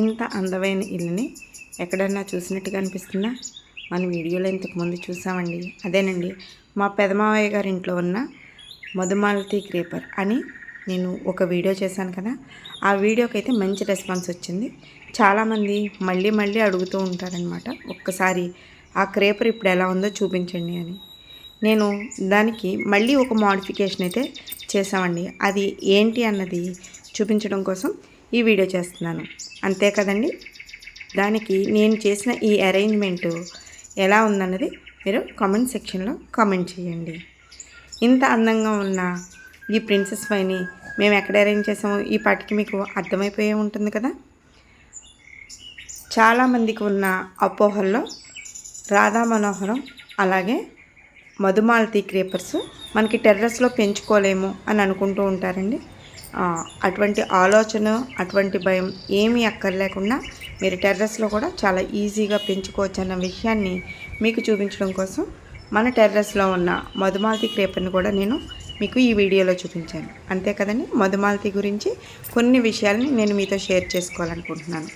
ఇంత అందమైన ఇల్లుని ఎక్కడన్నా చూసినట్టుగా అనిపిస్తుందా? మన వీడియోలో ఇంతకుముందు చూసామండి. అదేనండి మా పెదమావయ్య గారి ఇంట్లో ఉన్న మధుమాలతి క్రీపర్ అని నేను ఒక వీడియో చేశాను కదా. ఆ వీడియోకి అయితే మంచి రెస్పాన్స్ వచ్చింది. చాలామంది మళ్ళీ మళ్ళీ అడుగుతూ ఉంటారనమాట ఒక్కసారి ఆ క్రేపర్ ఇప్పుడు ఎలా ఉందో చూపించండి అని. నేను దానికి మళ్ళీ ఒక మోడిఫికేషన్ అయితే చేసామండి అది ఏంటి అన్నది చూపించడం కోసం ఈ వీడియో చేస్తున్నాను. అంతే కదండి? దానికి నేను చేసిన ఈ అరేంజ్మెంట్ ఎలా ఉందన్నది మీరు కామెంట్ సెక్షన్లో కామెంట్ చేయండి. ఇంత అందంగా ఉన్న ఈ ప్రిన్సెస్ పైని మేము ఎక్కడ అరేంజ్ చేసామో ఈ పాటికి మీకు అర్థమైపోయే ఉంటుంది కదా? చాలామందికి ఉన్న అపోహల్లో రాధా మనోహరం అలాగే మధుమాలతి క్రీపర్స్ మనకి టెర్రస్లో పెంచుకోలేము అని అనుకుంటూ ఉంటారండి. అటువంటి ఆలోచన అటువంటి భయం ఏమీ అక్కర్లేకుండా మీరు టెర్రస్లో కూడా చాలా ఈజీగా పెంచుకోవచ్చు అన్న విషయాన్ని మీకు చూపించడం కోసం మన టెర్రస్లో ఉన్న మధుమాలతి క్రేపర్ని కూడా నేను మీకు ఈ వీడియోలో చూపించాను. అంతే కదండి? మధుమాలతి గురించి కొన్ని విషయాలని నేను మీతో షేర్ చేసుకోవాలనుకుంటున్నాను.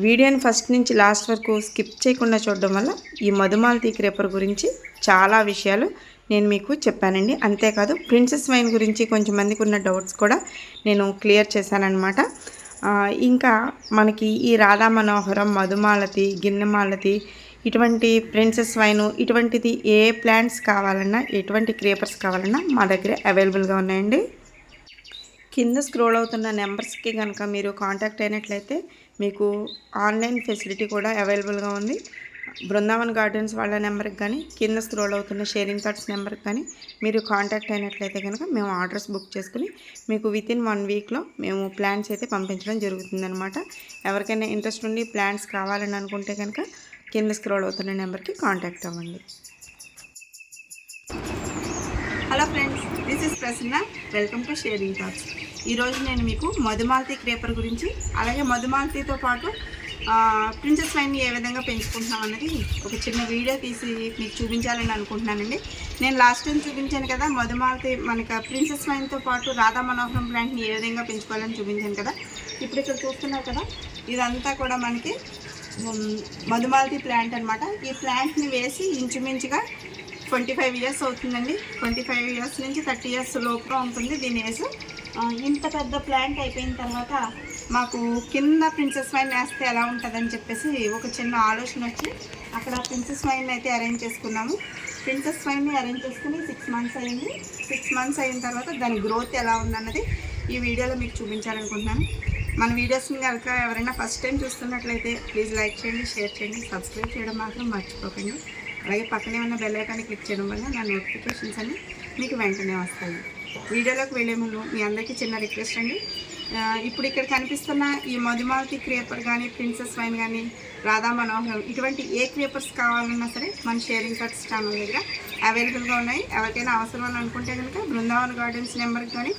వీడియోని ఫస్ట్ నుంచి లాస్ట్ వరకు స్కిప్ చేయకుండా చూడడం వల్ల ఈ మధుమాలతి క్రేపర్ గురించి చాలా విషయాలు నేను మీకు చెప్పానండి. అంతేకాదు ప్రిన్సెస్ వైన్ గురించి కొంచెం మందికి ఉన్న డౌట్స్ కూడా నేను క్లియర్ చేశానన్నమాట. ఇంకా మనకి ఈ రాధా మనోహరం మధుమాలతి గిన్నెమాలతి ఇటువంటి ప్రిన్సెస్ వైన్ ఇటువంటిది ఏ ప్లాంట్స్ కావాలన్నా ఎటువంటి క్రేపర్స్ కావాలన్నా మా దగ్గర అవైలబుల్గా ఉన్నాయండి. కింద స్క్రోల్ అవుతున్న నెంబర్స్కి కనుక మీరు కాంటాక్ట్ అయినట్లయితే మీకు ఆన్లైన్ ఫెసిలిటీ కూడా అవైలబుల్గా ఉంది. బృందావన్ గార్డెన్స్ వాళ్ళ నెంబర్కి కానీ కింద స్క్రోల్ అవుతున్న షేరింగ్ థాట్స్ నెంబర్కి కానీ మీరు కాంటాక్ట్ అయినట్లయితే కనుక మేము ఆర్డర్స్ బుక్ చేసుకుని మీకు విత్ ఇన్ వన్ వీక్లో మేము ప్లాన్స్ అయితే పంపించడం జరుగుతుందనమాట ఎవరికైనా ఇంట్రెస్ట్ ఉండి ప్లాన్స్ కావాలని అనుకుంటే కనుక కింద స్క్రోల్ అవుతున్న నెంబర్కి కాంటాక్ట్ అవ్వండి. Hello friends this is Prasanna. Welcome to sharing thoughts ఈరోజు నేను మీకు మధుమాలతి క్రేపర్ గురించి అలాగే మధుమాలతితో పాటు ప్రిన్సెస్ లైన్ని ఏ విధంగా పెంచుకుంటున్నాం అన్నది ఒక చిన్న వీడియో తీసి మీకు చూపించాలని అనుకుంటున్నానండి. నేను లాస్ట్ టైం చూపించాను కదా మధుమాలతి మనకి ప్రిన్సెస్ లైన్తో పాటు రాధా మనోహరం ప్లాంట్ని ఏ విధంగా పెంచుకోవాలని చూపించాను కదా ఇప్పుడు ఇక్కడ చూస్తున్నారు కదా ఇదంతా కూడా మనకి మధుమాలతి ప్లాంట్ అనమాట ఈ ప్లాంట్ని వేసి ఇంచుమించుగా ట్వంటీ ఫైవ్ ఇయర్స్ అవుతుందండి. ట్వంటీ ఫైవ్ ఇయర్స్ నుంచి థర్టీ ఇయర్స్ లోపుగా ఉంటుంది. దీని ఏజ్ ఇంత పెద్ద ప్లాంట్ అయిపోయిన తర్వాత మాకు కింద ప్రిన్సెస్ వైన్ వేస్తే ఎలా ఉంటుందని చెప్పేసి ఒక చిన్న ఆలోచన వచ్చి అక్కడ ప్రిన్సెస్ వైన్ అయితే అరేంజ్ చేసుకున్నాము. ప్రిన్సెస్ వైన్ని అరేంజ్ చేసుకుని సిక్స్ మంత్స్ అయింది. సిక్స్ మంత్స్ అయిన తర్వాత దాని గ్రోత్ ఎలా ఉందన్నది ఈ వీడియోలో మీకు చూపించాలనుకుంటున్నాను. మన వీడియోస్ని కనుక ఎవరైనా ఫస్ట్ టైం చూస్తున్నట్లయితే ప్లీజ్ లైక్ చేయండి షేర్ చేయండి సబ్స్క్రైబ్ చేయడం మాత్రం మర్చిపోకండి. అలాగే పక్కనే ఉన్న బెల్ ఐకాన్ని క్లిక్ చేయడం వల్ల నా నోటిఫికేషన్స్ అన్ని మీకు వెంటనే వస్తాయి. వీడియోలోకి వెళ్ళే ముందు మీ అందరికీ చిన్న రిక్వెస్ట్ అండి. ఇప్పుడు ఇక్కడ కనిపిస్తున్న ఈ మధుమాలతి క్రేపర్ కానీ ప్రిన్సెస్ వైన్ కానీ రాధా మనోహరం ఇటువంటి ఏ క్రేపర్స్ కావాలన్నా సరే మన షేరింగ్ కట్స్ ఛానల్ దగ్గర అవైలబుల్గా ఉన్నాయి. ఎవరికైనా అవసరం అనుకుంటే కనుక బృందావన్ గార్డెన్స్ నెంబర్కి కానీ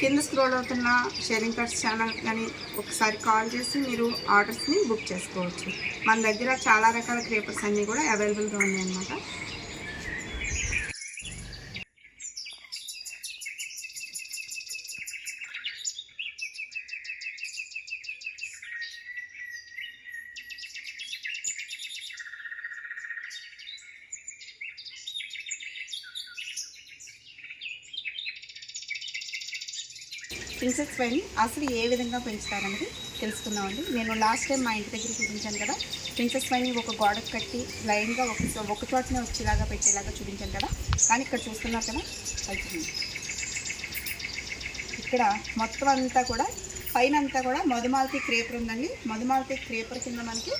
కింద స్క్రోల్ అవుతున్న షేరింగ్ కట్స్ ఛానల్ కానీ ఒకసారి కాల్ చేసి మీరు ఆర్డర్స్ని బుక్ చేసుకోవచ్చు. మన దగ్గర చాలా రకాల క్రేపర్స్ అన్నీ కూడా అవైలబుల్గా ఉన్నాయన్నమాట ప్రిన్సెస్ వైన్ అసలు ఏ విధంగా పెంచుతారనేది తెలుసుకుందామండి. నేను లాస్ట్ టైం మా ఇంటి దగ్గర చూపించాను కదా ప్రిన్సెస్ వైన్ ఒక గోడకు కట్టి లైన్గా ఒక ఒక చోటనే వచ్చేలాగా పెట్టేలాగా చూపించాను కదా. కానీ ఇక్కడ చూస్తున్నారు కదా అవుతుంది ఇక్కడ మొత్తం అంతా కూడా పైన అంతా కూడా మధుమాలతి క్రేపర్ ఉందండి. మధుమాలతి క్రేపర్ కింద మనకి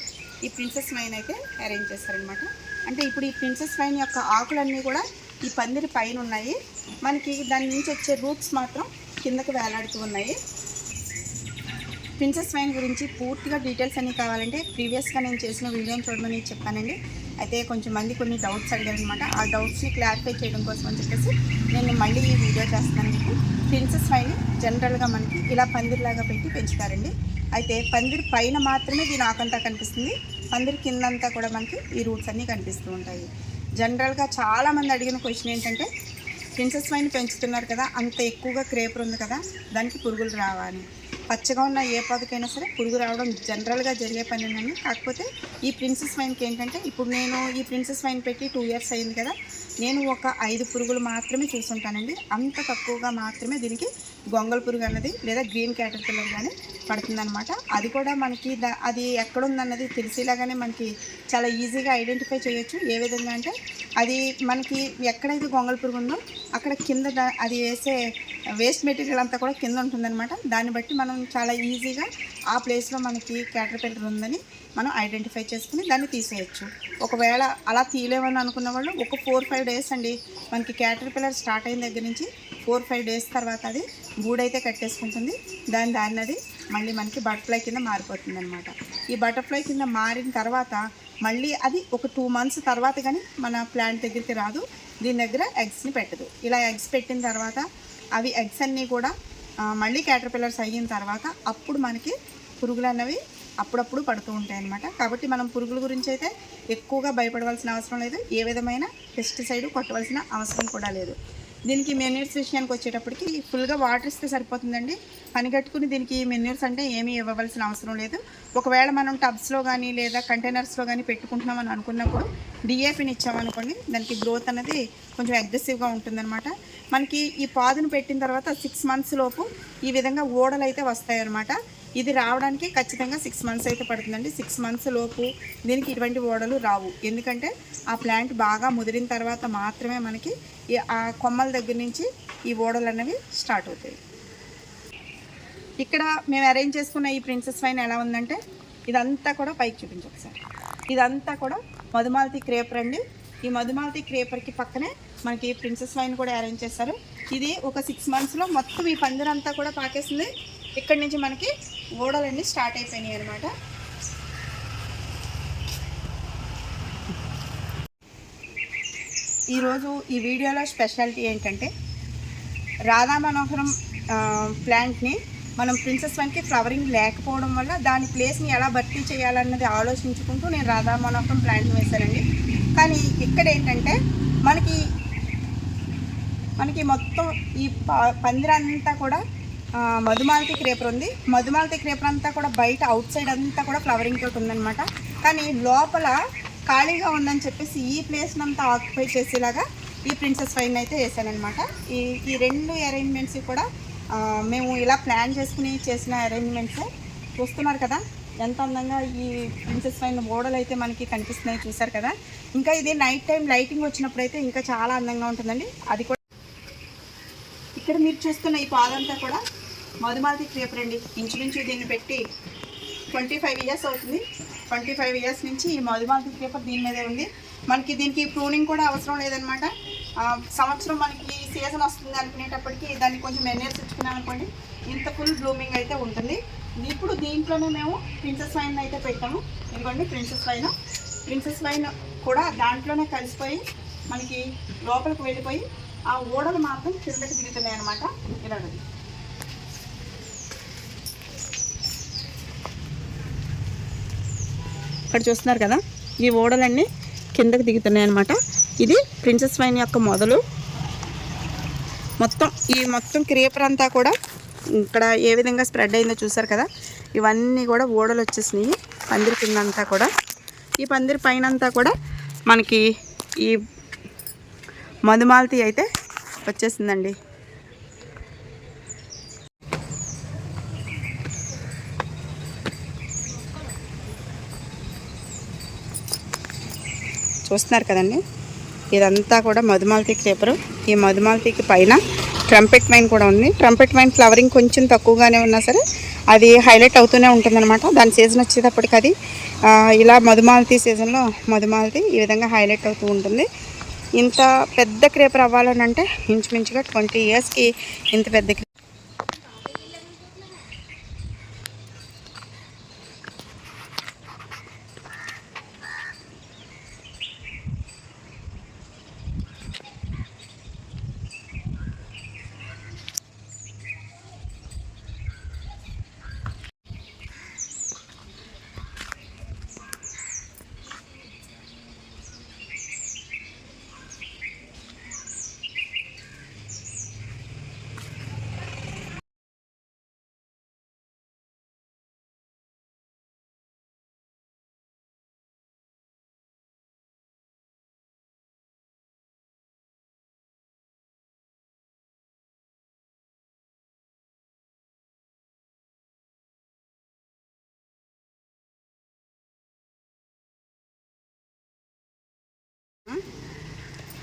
ఈ ప్రిన్సెస్ వైన్ అయితే అరేంజ్ చేస్తారనమాట అంటే ఇప్పుడు ఈ ప్రిన్సెస్ వైన్ యొక్క ఆకులన్నీ కూడా ఈ పందిరి పైన ఉన్నాయి. మనకి దాని నుంచి వచ్చే రూట్స్ మాత్రం కిందకి వేలాడుతూ ఉన్నాయి. ప్రిన్సెస్ వైన్ గురించి పూర్తిగా డీటెయిల్స్ అన్నీ కావాలంటే ప్రీవియస్గా నేను చేసిన వీడియోని చూడమని చెప్పానండి. అయితే కొంచెం మంది కొన్ని డౌట్స్ అడిగారనమాట ఆ డౌట్స్ని క్లారిఫై చేయడం కోసం అని చెప్పేసి నేను మళ్ళీ ఈ వీడియో చేస్తున్నాను మీకు. ప్రిన్సెస్ వైన్ జనరల్గా మనకి ఇలా పందిరిలాగా పెట్టి పెంచుతారండి. అయితే పందిరి పైన మాత్రమే దీని ఆకంతా కనిపిస్తుంది. పందిరి కిందంతా కూడా మనకి ఈ రూట్స్ అన్నీ కనిపిస్తూ ఉంటాయి. జనరల్గా చాలామంది అడిగిన క్వశ్చన్ ఏంటంటే ప్రిన్సెస్ వైన్ పెంచుతున్నారు కదా అంత ఎక్కువగా క్రేపర్ ఉంది కదా దానికి పురుగులు రావాలి. పచ్చగా ఉన్న ఏ పదకైనా సరే పురుగు రావడం జనరల్గా జరిగే పనేనండి. కాకపోతే ఈ ప్రిన్సెస్ వైన్కి ఏంటంటే ఇప్పుడు నేను ఈ ప్రిన్సెస్ వైన్ పెట్టి టూ ఇయర్స్ అయింది కదా నేను ఒక ఐదు పురుగులు మాత్రమే చూసుంటానండి. అంత తక్కువగా మాత్రమే దీనికి గొంగల్ పురుగు అన్నది లేదా గ్రీన్ క్యాటర్ పిల్లర్ కానీ పడుతుందన్నమాట. అది కూడా మనకి దా అది ఎక్కడుందన్నది తెలిసేలాగానే మనకి చాలా ఈజీగా ఐడెంటిఫై చేయొచ్చు. ఏ విధంగా అంటే అది మనకి ఎక్కడైతే గొంగల్ పురుగు ఉందో అక్కడ కింద అది వేసే వేస్ట్ మెటీరియల్ అంతా కూడా కింద ఉంటుందన్నమాట. దాన్ని బట్టి మనం చాలా ఈజీగా ఆ ప్లేస్లో మనకి క్యాటర్ పిల్లర్ ఉందని మనం ఐడెంటిఫై చేసుకుని దాన్ని తీసేయచ్చు. ఒకవేళ అలా తీయలేమని అనుకున్న వాళ్ళు ఒక ఫోర్ ఫైవ్ డేస్ అండి. మనకి క్యాటర్ పిల్లర్ స్టార్ట్ అయిన దగ్గర నుంచి ఫోర్ ఫైవ్ డేస్ తర్వాత అది గూడైతే కట్టేసుకుంటుంది. దాని దాన్ని అది మళ్ళీ మనకి బటర్ఫ్లై కింద మారిపోతుంది అనమాట ఈ బటర్ఫ్లై కింద మారిన తర్వాత మళ్ళీ అది ఒక టూ మంత్స్ తర్వాత కానీ మన ప్లాంట్ దగ్గరికి రాదు. దీని దగ్గర ఎగ్స్ని పెట్టదు. ఇలా ఎగ్స్ పెట్టిన తర్వాత అవి ఎగ్స్ అన్నీ కూడా మళ్ళీ క్యాటర్పిల్లర్స్ అయిన తర్వాత అప్పుడు మనకి పురుగులు అన్నవి అప్పుడప్పుడు పడుతూ ఉంటాయి అన్నమాట. కాబట్టి మనం పురుగుల గురించి అయితే ఎక్కువగా భయపడవలసిన అవసరం లేదు. ఏ విధమైన పెస్టిసైడ్ కొట్టవలసిన అవసరం కూడా లేదు. దీనికి మెన్యూర్స్ విషయానికి వచ్చేటప్పటికి ఫుల్గా వాటర్ ఇస్తే సరిపోతుందండి. పని కట్టుకుని దీనికి మెన్యూర్స్ అంటే ఏమీ ఇవ్వవలసిన అవసరం లేదు. ఒకవేళ మనం టబ్స్లో కానీ లేదా కంటైనర్స్లో కానీ పెట్టుకుంటున్నామని అనుకున్నప్పుడు డిఏపిని ఇచ్చామనుకోండి దానికి గ్రోత్ అనేది కొంచెం అగ్రెసివ్గా ఉంటుందన్నమాట. మనకి ఈ పాదును పెట్టిన తర్వాత సిక్స్ మంత్స్ లోపు ఈ విధంగా ఓడలు అయితే వస్తాయన్నమాట. ఇది రావడానికి ఖచ్చితంగా సిక్స్ మంత్స్ అయితే పడుతుందండి. సిక్స్ మంత్స్ లోపు దీనికి ఇటువంటి ఓడలు రావు. ఎందుకంటే ఆ ప్లాంట్ బాగా ముదిరిన తర్వాత మాత్రమే మనకి ఆ కొమ్మల దగ్గర నుంచి ఈ ఓడలు అనేవి స్టార్ట్ అవుతాయి. ఇక్కడ మేము అరేంజ్ చేసుకున్న ఈ ప్రిన్సెస్ వైన్ ఎలా ఉందంటే ఇదంతా కూడా పైకి చూపించాలి సార్. ఇదంతా కూడా మధుమాలతి క్రేపర్ అండి ఈ మధుమాలతి క్రేపర్కి పక్కనే మనకి ప్రిన్సెస్ వైన్ కూడా అరేంజ్ చేస్తారు. ఇది ఒక సిక్స్ మంత్స్లో మొత్తం ఈ పందిరంతా కూడా పాకేస్తుంది ఇక్కడి నుంచి మనకి ఓడలన్నీ స్టార్ట్ అయిపోయినాయి అనమాట ఈరోజు ఈ వీడియోలో స్పెషాలిటీ ఏంటంటే రాధా మనోహరం ప్లాంట్ని మనం ప్రిన్సెస్ వన్కి ఫ్లవరింగ్ లేకపోవడం వల్ల దాని ప్లేస్ని ఎలా భర్తీ చేయాలన్నది ఆలోచించుకుంటూ నేను రాధా మనోహరం ప్లాంట్ని వేశానండి. కానీ ఇక్కడ ఏంటంటే మనకి మనకి మొత్తం ఈ పందిరంతా కూడా మధుమాలతి క్రేపర్ ఉంది. మధుమాలతి క్రేపర్ అంతా కూడా బయట అవుట్ సైడ్ అంతా కూడా ఫ్లవరింగ్ తోటి ఉందన్నమాట. కానీ లోపల ఖాళీగా ఉందని చెప్పేసి ఈ ప్లేస్ అంతా ఆక్యుపై చేసేలాగా ఈ ప్రిన్సెస్ వైన్ అయితే వేసానమాట ఈ ఈ రెండు అరేంజ్మెంట్స్ కూడా మేము ఇలా ప్లాన్ చేసుకుని చేసిన అరేంజ్మెంట్స్. చూస్తున్నారు కదా ఎంత అందంగా ఈ ప్రిన్సెస్ వైన్ ఓడలు అయితే మనకి కనిపిస్తున్నాయి చూసారు కదా. ఇంకా ఇది నైట్ టైం లైటింగ్ వచ్చినప్పుడు అయితే ఇంకా చాలా అందంగా ఉంటుందండి. అది కూడా ఇక్కడ మీరు చూస్తున్న ఈ పాదంతా కూడా మధుమాలతి క్రేపర్ అండి ఇంచుమించు దీన్ని పెట్టి ట్వంటీ ఫైవ్ ఇయర్స్ అవుతుంది. ట్వంటీ ఫైవ్ ఇయర్స్ నుంచి ఈ మధుమాలతి పేపర్ దీని మీదే ఉంది. మనకి దీనికి ప్రూనింగ్ కూడా అవసరం లేదనమాట సంవత్సరం మనకి సీజన్ వస్తుంది అనుకునేటప్పటికి దాన్ని కొంచెం మెనేర్స్ ఇచ్చుకున్నాం అనుకోండి ఇంత ఫుల్ బ్లూమింగ్ అయితే ఉంటుంది. ఇప్పుడు దీంట్లోనే మేము ప్రిన్సెస్ వైన్ అయితే పెట్టాము. ఇదిగోండి ప్రిన్సెస్ వైన్ ప్రిన్సెస్ వైన్ కూడా దాంట్లోనే కలిసిపోయి మనకి లోపలికి వెళ్ళిపోయి ఆ ఓడలు మాత్రం కిందకి దిగుతున్నాయి అనమాట ఇలాగది. ఇక్కడ చూస్తున్నారు కదా ఈ ఓడలన్నీ కిందకి దిగుతున్నాయి అనమాట ఇది ప్రిన్సెస్ వైన్ యొక్క మొదలు. మొత్తం ఈ మొత్తం క్రీపర్ అంతా కూడా ఇక్కడ ఏ విధంగా స్ప్రెడ్ అయిందో చూసారు కదా ఇవన్నీ కూడా ఓడలు వచ్చేసినాయి పందిరి కింద అంతా కూడా. ఈ పందిరి పైన అంతా కూడా మనకి ఈ మధుమాలతి అయితే వచ్చేసిందండి. చూస్తున్నారు కదండి. ఇదంతా కూడా మధుమాలతి క్రేపరు. ఈ మధుమాలతికి పైన ట్రంపెట్ వైన్ కూడా ఉంది. ట్రంపెట్ వైన్ ఫ్లవరింగ్ కొంచెం తక్కువగానే ఉన్నా సరే అది హైలైట్ అవుతూనే ఉంటుందన్నమాట. దాని సీజన్ వచ్చేటప్పటికి అది ఇలా మధుమాలతి సీజన్లో మధుమాలతి ఈ విధంగా హైలైట్ అవుతూ ఉంటుంది. ఇంత పెద్ద క్రేపర్ అవ్వాలని అంటే ఇంచుమించుగా ట్వంటీ ఇయర్స్కి ఇంత పెద్ద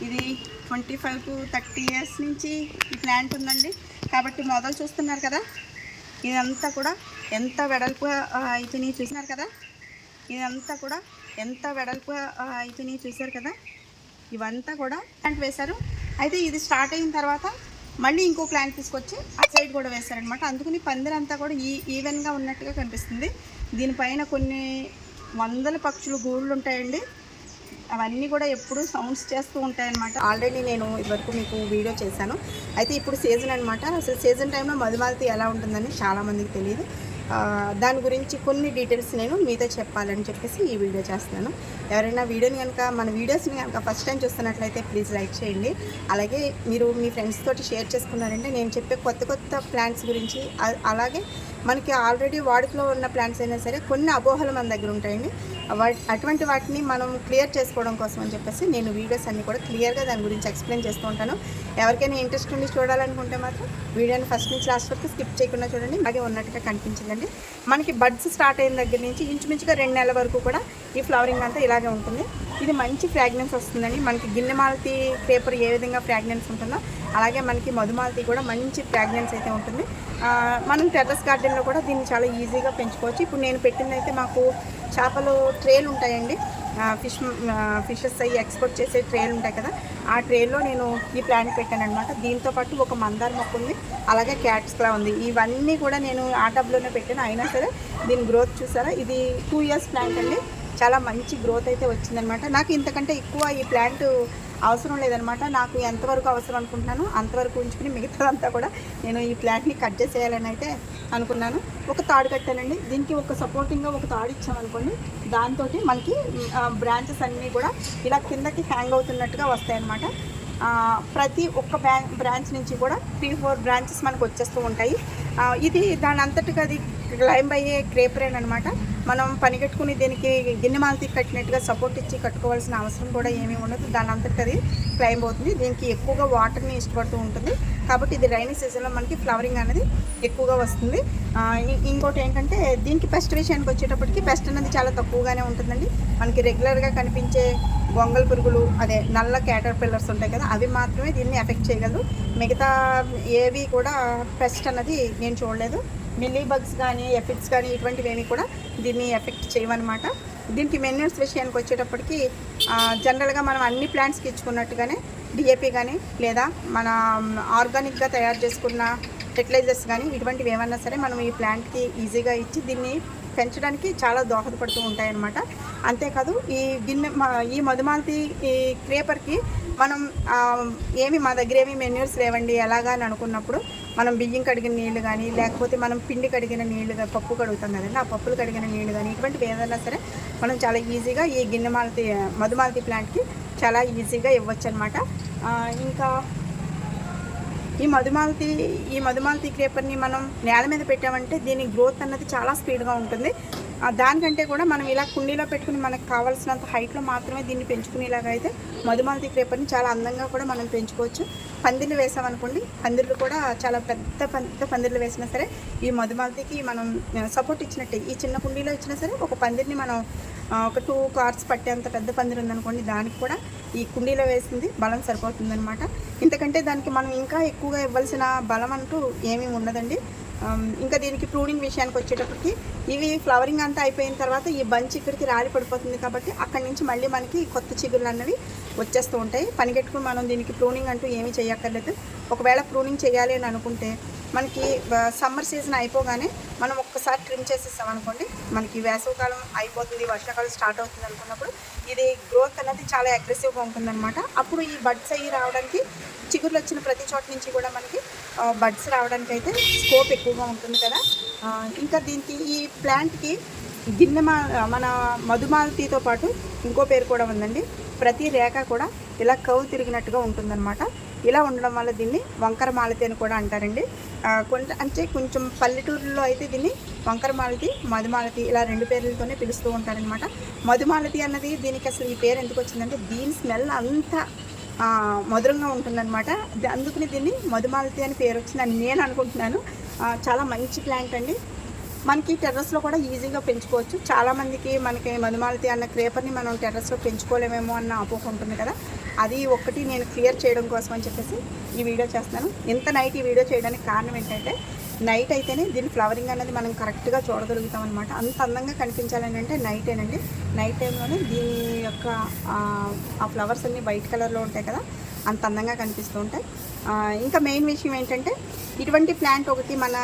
ఇది twenty five to thirty years నుంచి ఈ ప్లాంట్ ఉందండి. కాబట్టి మొదలు చూస్తున్నారు కదా. ఇదంతా కూడా ఎంత వెడల్పు అయితేనే చూసినారు కదా. ఇదంతా కూడా ఎంత వెడల్పు అయితేనే చూశారు కదా. ఇవంతా కూడా ప్లాంట్ వేశారు. అయితే ఇది స్టార్ట్ అయిన తర్వాత మళ్ళీ ఇంకో ప్లాంట్ తీసుకొచ్చి ఆ సైడ్ కూడా వేశారనమాట అందుకని పందిరంతా కూడా ఈ ఈవెన్గా ఉన్నట్టుగా కనిపిస్తుంది. దీనిపైన కొన్ని వందల పక్షులు గూళ్ళు ఉంటాయండి. అవన్నీ కూడా ఎప్పుడు సౌండ్స్ చేస్తూ ఉంటాయన్నమాట. ఆల్రెడీ నేను ఇవరకు మీకు వీడియో చేశాను. అయితే ఇప్పుడు సీజన్ అనమాట అసలు సీజన్ టైంలో మధుమాలతి ఎలా ఉంటుందని చాలామందికి తెలియదు. దాని గురించి కొన్ని డీటెయిల్స్ నేను మీతో చెప్పాలని చెప్పేసి ఈ వీడియో చేస్తున్నాను. ఎవరైనా వీడియోని కనుక మన వీడియోస్ని కనుక ఫస్ట్ టైం చూస్తున్నట్లయితే ప్లీజ్ లైక్ చేయండి. అలాగే మీరు మీ ఫ్రెండ్స్ తోటి షేర్ చేసుకున్నారంటే నేను చెప్పే కొత్త కొత్త ప్లాంట్స్ గురించి అలాగే మనకి ఆల్రెడీ వాడుకలో ఉన్న ప్లాంట్స్ అయినా సరే కొన్ని అపోహలు మన దగ్గర ఉంటాయండి. అటువంటి వాటిని మనం క్లియర్ చేసుకోవడం కోసం అని చెప్పేసి నేను వీడియోస్ అన్నీ కూడా క్లియర్గా దాని గురించి ఎక్స్ప్లెయిన్ చేస్తూ ఉంటాను. ఎవరికైనా ఇంట్రెస్ట్ ఉండి చూడాలనుకుంటే మాత్రం వీడియోని ఫస్ట్ నుంచి లాస్ట్ వరకు స్కిప్ చేయకుండా చూడండి. అలాగే ఉన్నట్టుగా కనిపించిందండి. మనకి బడ్స్ స్టార్ట్ అయిన దగ్గర నుంచి ఇంచుమించుగా రెండు నెలల వరకు కూడా ఈ ఫ్లవరింగ్ అంతా ఇలాగే ఉంటుంది. ఇది మంచి ఫ్రాగ్రెన్స్ వస్తుందండి. మనకి గిన్నెమాలతి పేపర్ ఏ విధంగా ఫ్రాగ్రెన్స్ ఉంటుందో అలాగే మనకి మధుమాలతి కూడా మంచి ఫ్రాగ్రెన్స్ అయితే ఉంటుంది. మనం టెర్రస్ గార్డెన్లో కూడా దీన్ని చాలా ఈజీగా పెంచుకోవచ్చు. ఇప్పుడు నేను పెట్టిందైతే అయితే మాకు చేపలు ట్రేలు ఉంటాయండి. ఫిష్ ఫిషెస్ అవి ఎక్స్పోర్ట్ చేసే ట్రేలు ఉంటాయి కదా ఆ ట్రేలో నేను ఈ ప్లాంట్ పెట్టాను అనమాట దీంతో పాటు ఒక మందార మొక్క ఉంది అలాగే క్యాట్స్ కూడా ఉంది. ఇవన్నీ కూడా నేను ఆ టబ్లోనే పెట్టాను. అయినా సరే దీని గ్రోత్ చూసారా? ఇది టూ ఇయర్స్ ప్లాంట్ అండి. చాలా మంచి గ్రోత్ అయితే వచ్చిందనమాట. నాకు ఇంతకంటే ఎక్కువ ఈ ప్లాంట్ అవసరం లేదనమాట. నాకు ఎంతవరకు అవసరం అనుకుంటున్నాను అంతవరకు ఉంచుకుని మిగతాదంతా కూడా నేను ఈ ప్లాంట్ని కట్ చేసేయాలని అయితే అనుకున్నాను. ఒక తాడు కట్టానండి. దీనికి ఒక సపోర్టింగ్గా ఒక తాడు ఇచ్చామనుకోండి దాంతో మనకి బ్రాంచెస్ అన్నీ కూడా ఇలా కిందకి హ్యాంగ్ అవుతున్నట్టుగా వస్తాయన్నమాట ప్రతి ఒక్క బ్రాంచ్ నుంచి కూడా త్రీ ఫోర్ బ్రాంచెస్ మనకు వచ్చేస్తూ ఉంటాయి. ఇది దాని అంతటికి అది క్లైంబ్ అయ్యే క్రేపరేన్ అనమాట మనం పని కట్టుకుని దీనికి గిన్నె మాలతీ కట్టినట్టుగా సపోర్ట్ ఇచ్చి కట్టుకోవాల్సిన అవసరం కూడా ఏమీ ఉండదు. దాని అంతటికి అది క్లైంబ్ అవుతుంది. దీనికి ఎక్కువగా వాటర్ని ఇష్టపడుతూ ఉంటుంది. కాబట్టి ఇది రైనీ సీజన్లో మనకి ఫ్లవరింగ్ అనేది ఎక్కువగా వస్తుంది. ఇంకోటి ఏంటంటే దీనికి పెస్ట్ విషయానికి వచ్చేటప్పటికి పెస్ట్ అనేది చాలా తక్కువగానే ఉంటుందండి. మనకి రెగ్యులర్గా కనిపించే గొంగల పురుగులు అదే నల్ల క్యాటర్ పిల్లర్స్ ఉంటాయి కదా అవి మాత్రమే దీన్ని ఎఫెక్ట్ చేయగలదు మిగతా ఏవి కూడా పెస్ట్ అన్నది నేను చూడలేదు. మిల్లీ బగ్స్ కానీ ఎఫెక్ట్స్ కానీ ఇటువంటివి ఏమి కూడా దీన్ని ఎఫెక్ట్ చేయవన్నమాట. దీనికి మెన్యూర్స్ విషయానికి వచ్చేటప్పటికి జనరల్గా మనం అన్ని ప్లాంట్స్కి ఇచ్చుకున్నట్టుగానే డిఏపి కానీ లేదా మన ఆర్గానిక్గా తయారు చేసుకున్న ఫెర్టిలైజర్స్ కానీ ఇటువంటివి ఏమన్నా సరే మనం ఈ ప్లాంట్కి ఈజీగా ఇచ్చి దీన్ని పెంచడానికి చాలా దోహదపడుతూ ఉంటాయన్నమాట. అంతేకాదు ఈ గిన్నె ఈ మధుమాలతి ఈ క్రేపర్కి మనం ఏమి మా దగ్గర ఏమి మెన్యూర్స్ లేవండి ఎలాగా అని అనుకున్నప్పుడు మనం బియ్యం కడిగిన నీళ్ళు కానీ లేకపోతే మనం పిండి కడిగిన నీళ్ళు పప్పు కడుగుతాం కదండి ఆ పప్పులు కడిగిన నీళ్ళు కానీ ఇటువంటివి ఏదైనా సరే మనం చాలా ఈజీగా ఈ గిన్నె మాలతి మధుమాలతి ప్లాంట్కి చాలా ఈజీగా ఇవ్వచ్చు అనమాట ఇంకా ఈ మధుమాలతి ఈ మధుమాలతి క్రేపర్ని మనం నేల మీద పెట్టామంటే దీని గ్రోత్ అన్నది చాలా స్పీడ్గా ఉంటుంది. దానికంటే కూడా మనం ఇలా కుండీలో పెట్టుకుని మనకు కావాల్సినంత హైట్లో మాత్రమే దీన్ని పెంచుకునేలాగా అయితే మధుమాలతి క్రేపర్ని చాలా అందంగా కూడా మనం పెంచుకోవచ్చు. పందిర్లు వేసామనుకోండి పందిర్లు కూడా చాలా పెద్ద పెద్ద పందిర్లు వేసినా సరే ఈ మధుమాలతికి మనం సపోర్ట్ ఇచ్చినట్టే. ఈ చిన్న కుండీలో ఇచ్చినా సరే ఒక పందిరిని మనం ఒక టూ కార్స్ పట్టేంత పెద్ద పందిరి ఉందనుకోండి దానికి కూడా ఈ కుండీలో వేసింది బలం సరిపోతుందనమాట ఇంతకంటే దానికి మనం ఇంకా ఎక్కువగా ఇవ్వాల్సిన బలం అంటూ ఏమీ ఉండదండి. ఇంకా దీనికి ప్రూనింగ్ విషయానికి వచ్చేటప్పటికి ఇవి ఫ్లవరింగ్ అంతా అయిపోయిన తర్వాత ఈ బంచ్ ఇక్కడికి రాలి పడిపోతుంది కాబట్టి అక్కడి నుంచి మళ్ళీ మనకి కొత్త చిగుళ్ళు అన్నవి వచ్చేస్తూ ఉంటాయి. పనిగట్టుకుని మనం దీనికి ప్రూనింగ్ అంటూ ఏమీ చేయక్కర్లేదు. ఒకవేళ ప్రూనింగ్ చేయాలి అని అనుకుంటే మనకి సమ్మర్ సీజన్ అయిపోగానే మనం ఒక్కసారి ట్రిమ్ చేసేస్తాం అనుకోండి మనకి వేసవికాలం అయిపోతుంది వర్షాకాలం స్టార్ట్ అవుతుంది అనుకున్నప్పుడు ఇది గ్రోత్ అనేది చాలా అగ్రెసివ్గా ఉంటుందన్నమాట. అప్పుడు ఈ బడ్స్ అయ్యి రావడానికి చిగుర్లు వచ్చిన ప్రతి చోట నుంచి కూడా మనకి బడ్స్ రావడానికి అయితే స్కోప్ ఎక్కువగా ఉంటుంది కదా. ఇంకా దీనికి ఈ ప్లాంట్కి గిన్నె మా మన మధుమాలతితో పాటు ఇంకో పేరు కూడా ఉందండి. ప్రతి రేఖ కూడా ఇలా కవ్ తిరిగినట్టుగా ఉంటుందన్నమాట. ఇలా ఉండడం వల్ల దీన్ని వంకర మాలతి అని కూడా అంటారండి. కొంత అంటే కొంచెం పల్లెటూరులో అయితే దీన్ని వంకరమాలతి మధుమాలతి ఇలా రెండు పేర్లతోనే పిలుస్తూ ఉంటారనమాట మధుమాలతి అన్నది దీనికి అసలు ఈ పేరు ఎందుకు వచ్చిందంటే దీని స్మెల్ అంతా మధురంగా ఉంటుందన్నమాట. అందుకని దీన్ని మధుమాలతి అని పేరు వచ్చిందని నేను అనుకుంటున్నాను. చాలా మంచి ప్లాంట్ అండి. మనకి టెర్రస్లో కూడా ఈజీగా పెంచుకోవచ్చు. చాలామందికి మనకి మధుమాలతి అన్న క్రేపర్ని మనం టెర్రస్లో పెంచుకోలేమేమో అన్న అపోహ ఉంటుంది కదా. అది ఒకటి నేను క్లియర్ చేయడం కోసం అని చెప్పేసి ఈ వీడియో చేస్తాను ఇంత నైట్ ఈ వీడియో చేయడానికి కారణం ఏంటంటే నైట్ అయితేనే దీని ఫ్లవరింగ్ అనేది మనం కరెక్ట్గా చూడగలుగుతాం అనమాట అంత అందంగా కనిపించాలని అంటే నైటేనండి నైట్ టైంలోనే దీని యొక్క ఆ, ఫ్లవర్స్ అన్నీ వైట్ కలర్లో ఉంటాయి కదా అంత అందంగా కనిపిస్తూ ఉంటాయి. ఇంకా మెయిన్ విషయం ఏంటంటే ఇటువంటి ప్లాంట్ ఒకటి మన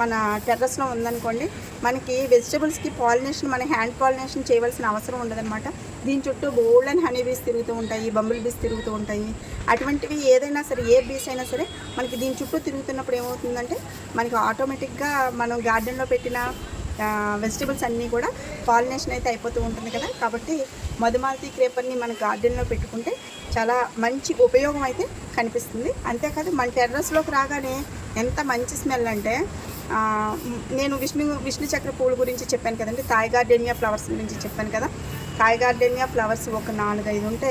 మన టెర్రస్లో ఉందనుకోండి మనకి వెజిటబుల్స్కి పాలినేషన్ మన హ్యాండ్ పాలినేషన్ చేయవలసిన అవసరం ఉండదన్నమాట. దీని చుట్టూ బోల్డ్ అండ్ హనీ బీస్ తిరుగుతూ ఉంటాయి బంబుల్ బీస్ తిరుగుతూ ఉంటాయి. అటువంటివి ఏదైనా సరే ఏ బీస్ అయినా సరే మనకి దీని చుట్టూ తిరుగుతున్నప్పుడు ఏమవుతుందంటే మనకి ఆటోమేటిక్గా మనం గార్డెన్లో పెట్టిన వెజిటబుల్స్ అన్నీ కూడా పాలినేషన్ అయితే అయిపోతూ ఉంటుంది కదా. కాబట్టి మధుమాలతి క్రేపర్ని మన గార్డెన్లో పెట్టుకుంటే చాలా మంచి ఉపయోగం అయితే కనిపిస్తుంది. అంతేకాదు మన టెర్రస్లోకి రాగానే ఎంత మంచి స్మెల్ అంటే నేను విష్ణు విష్ణు చక్ర పూల గురించి చెప్పాను కదండి థాయ్ గార్డెనియా ఫ్లవర్స్ గురించి చెప్పాను కదా. థాయ్ గార్డెనియా ఫ్లవర్స్ ఒక నాలుగైదు ఉంటే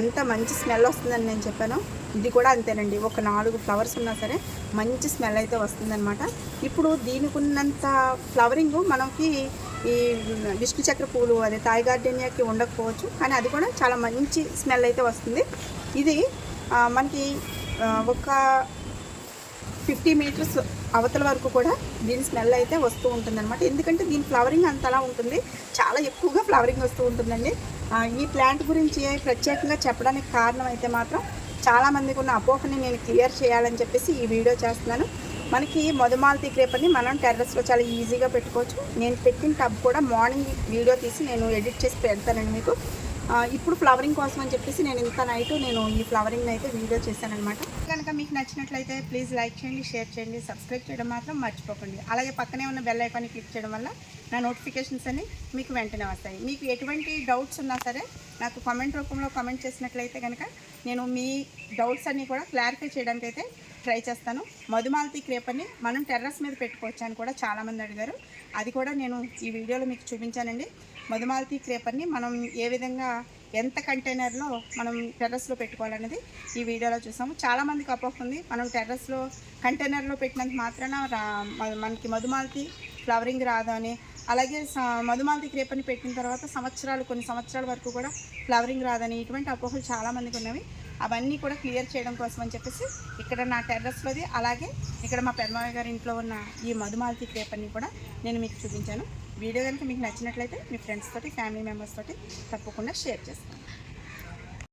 ఎంత మంచి స్మెల్ వస్తుందని నేను చెప్పాను. ఇది కూడా అంతేనండి. ఒక నాలుగు ఫ్లవర్స్ ఉన్నా సరే మంచి స్మెల్ అయితే వస్తుందన్నమాట. ఇప్పుడు దీనికి ఉన్నంత ఫ్లవరింగ్ మనకి ఈ విష్ణు చక్ర పూలు అదే థాయ్ గార్డెనియాకి ఉండకపోవచ్చు. కానీ అది కూడా చాలా మంచి స్మెల్ అయితే వస్తుంది. ఇది మనకి ఒక ఫిఫ్టీ మీటర్స్ అవతల వరకు కూడా దీని స్మెల్ అయితే వస్తూ ఉంటుందన్నమాట. ఎందుకంటే దీని ఫ్లవరింగ్ అంతలా ఉంటుంది. చాలా ఎక్కువగా ఫ్లవరింగ్ వస్తూ ఉంటుందండి. ఈ ప్లాంట్ గురించి ప్రత్యేకంగా చెప్పడానికి కారణం అయితే మాత్రం చాలామందికి ఉన్న అపోహని నేను క్లియర్ చేయాలని చెప్పేసి ఈ వీడియో చేస్తున్నాను. మనకి మధుమాలతి క్రేపర్ని మనం టెర్రస్లో చాలా ఈజీగా పెట్టుకోవచ్చు. నేను పెట్టిన టబ్ కూడా మార్నింగ్ వీడియో తీసి నేను ఎడిట్ చేసి పెడతానండి మీకు. ఇప్పుడు ఫ్లవరింగ్ కోసం అని చెప్పేసి నేను ఇంత నైట్ నేను ఈ ఫ్లవరింగ్ అయితే వీడియో చేశానమాట కనుక మీకు నచ్చినట్లయితే ప్లీజ్ లైక్ చేయండి షేర్ చేయండి సబ్స్క్రైబ్ చేయడం మాత్రం మర్చిపోకండి. అలాగే పక్కనే ఉన్న బెల్ ఐకాన్ని క్లిక్ చేయడం వల్ల నా నోటిఫికేషన్స్ అన్ని మీకు వెంటనే వస్తాయి. మీకు ఎటువంటి డౌట్స్ ఉన్నా సరే నాకు కామెంట్ రూపంలో కామెంట్ చేసినట్లయితే కనుక నేను మీ డౌట్స్ అన్నీ కూడా క్లారిఫై చేయడానికి అయితే ట్రై చేస్తాను. మధుమాలతి క్రేపర్ని మనం టెర్రస్ మీద పెట్టుకోవచ్చు అని కూడా చాలామంది అడిగారు. అది కూడా నేను ఈ వీడియోలో మీకు చూపించానండి. మధుమాలతి క్రేపర్ని మనం ఏ విధంగా ఎంత కంటైనర్లో మనం టెర్రస్లో పెట్టుకోవాలనేది ఈ వీడియోలో చూసాము. చాలామందికి అపోహ ఉంది మనం టెర్రస్లో కంటైనర్లో పెట్టినంత మాత్రాన రా మనకి మధుమాలతి ఫ్లవరింగ్ రాదు అని అలాగే మధుమాలతి క్రేపని పెట్టిన తర్వాత సంవత్సరాలు కొన్ని సంవత్సరాల వరకు కూడా ఫ్లవరింగ్ రాదని ఇటువంటి అపోహలు చాలామందికి ఉన్నవి. అవన్నీ కూడా క్లియర్ చేయడం కోసం అని చెప్పేసి ఇక్కడ నా టెర్రస్లోది అలాగే ఇక్కడ మా పెద్దమావయ్య గారి ఇంట్లో ఉన్న ఈ మధుమాలతి క్రేపని కూడా నేను మీకు చూపించాను. వీడియో కనుక మీకు నచ్చినట్లయితే మీ ఫ్రెండ్స్ తోటి ఫ్యామిలీ మెంబర్స్ తోటి తప్పకుండా షేర్ చేసుకోండి.